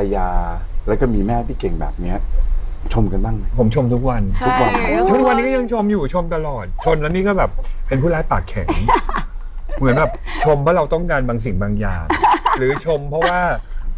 ภรรยาแล้วก็มีแม่ที่เก่งแบบเนี้ยชมกันบ้างไหม ผมชมทุกวัน ทุกวันทุกวันนี้ก็ยังชมอยู่ชมตลอด ชมแล้วนี่ก็แบบเป็นผู้ร้ายปากแข็ง เหมือนแบบชมเพราะเราต้องการบางสิ่งบางอย่าง หรือชมเพราะว่า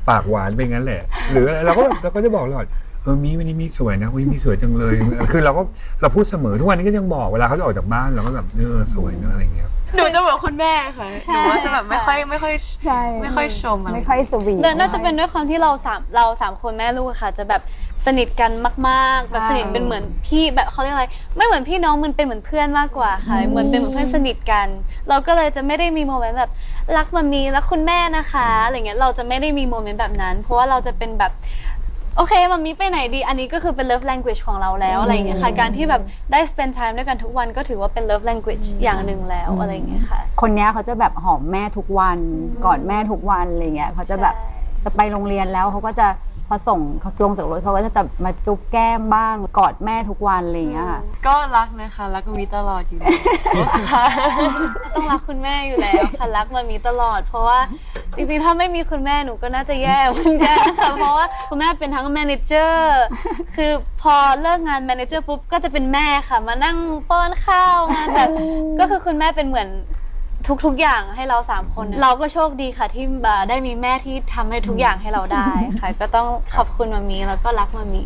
ปากหวานเป็นงั้นแหละ หรืออะไรเราก็แบบเราก็จะบอกตลอด เออมีวันนี้มีสวยนะวันนี้มีสวยจังเลย คือเราก็เราพูดเสมอทุกวันนี้ก็ยังบอกเวลาเขาจะออกจากบ้านเราก็แบบเออสวยเนอะอะไรอย่างเงี้ยหนูจะเหมือนคุณแม่ค่ะหใช่ นูว่าจะแบบไม่ค่อยไม่ค่อยใช่ไม่ค่อยชมอะไรไม่ค่อยสวีทเดี๋ยวน่าจะเป็นด้วยความที่เราสามเราสามคนแม่ลูกอะค่ะ จะแบบสนิทกันมากๆ แบบสนิทเป็นเหมือนพี่แบบเขาเรียกอะไร ไม่เหมือนพี่น้องมันเป็นเหมือนเพื่อนมากกว่าค่ะ เหมือนเป็นเหมือนเพื่อนสนิทกัน เราก็เลยจะไม่ได้มีโมเมนต์แบบรักมามีรักคุณแม่นะคะอะไรเงี้ยเราจะไม่ได้มีโมเมนต์แบบนั้น เพราะว่าเราจะเป็นแบบ โอเคมามีไปไหนดี อันนี้ก็คือเป็น love language ของเราแล้วอะไรอย่างเงี้ยค่ะ การที่แบบได้ spend time ด้วยกันทุกวันก็ถือว่าเป็น love language อย่างหนึ่งแล้วอะไรอย่างเงี้ยค่ะ คนเนี้ยเขาจะแบบหอมแม่ทุกวันกอดแม่ทุกวันอะไรเงี้ยเขาจะแบบ ใช่ จะไปโรงเรียนแล้วเขาก็จะพอส่งเขาลงจากรถเขาก็จะแบบมาจุ๊บแก้มบ้างกอดแม่ทุกวันอะไรเงี้ยค่ะ ก็รักนะคะรักมีตลอดอยู่แล้วค่ะต้องรักคุณแม่อยู่แล้วค่ะรักมามีตลอด เพราะว่าจริงๆ ถ้าไม่มีคุณแม่หนูก็น่าจะแย่เหมือนกันค่ะเพราะว่าคุณแม่เป็นทั้งแมเนเจอร์คือพอเลิกงานแมเนเจอร์ปุ๊บก็จะเป็นแม่ค่ะ มานั่งป้อนข้าวมาแบบก็คือคุณแม่เป็นเหมือน ทุกๆอย่างให้เราสามคน เราก็โชคดีค่ะที่ได้มีแม่ที่ทำให้ทุกอย่างให้เราได้ค่ะ ก็ต้องขอบคุณมามีแล้วก็รักมามี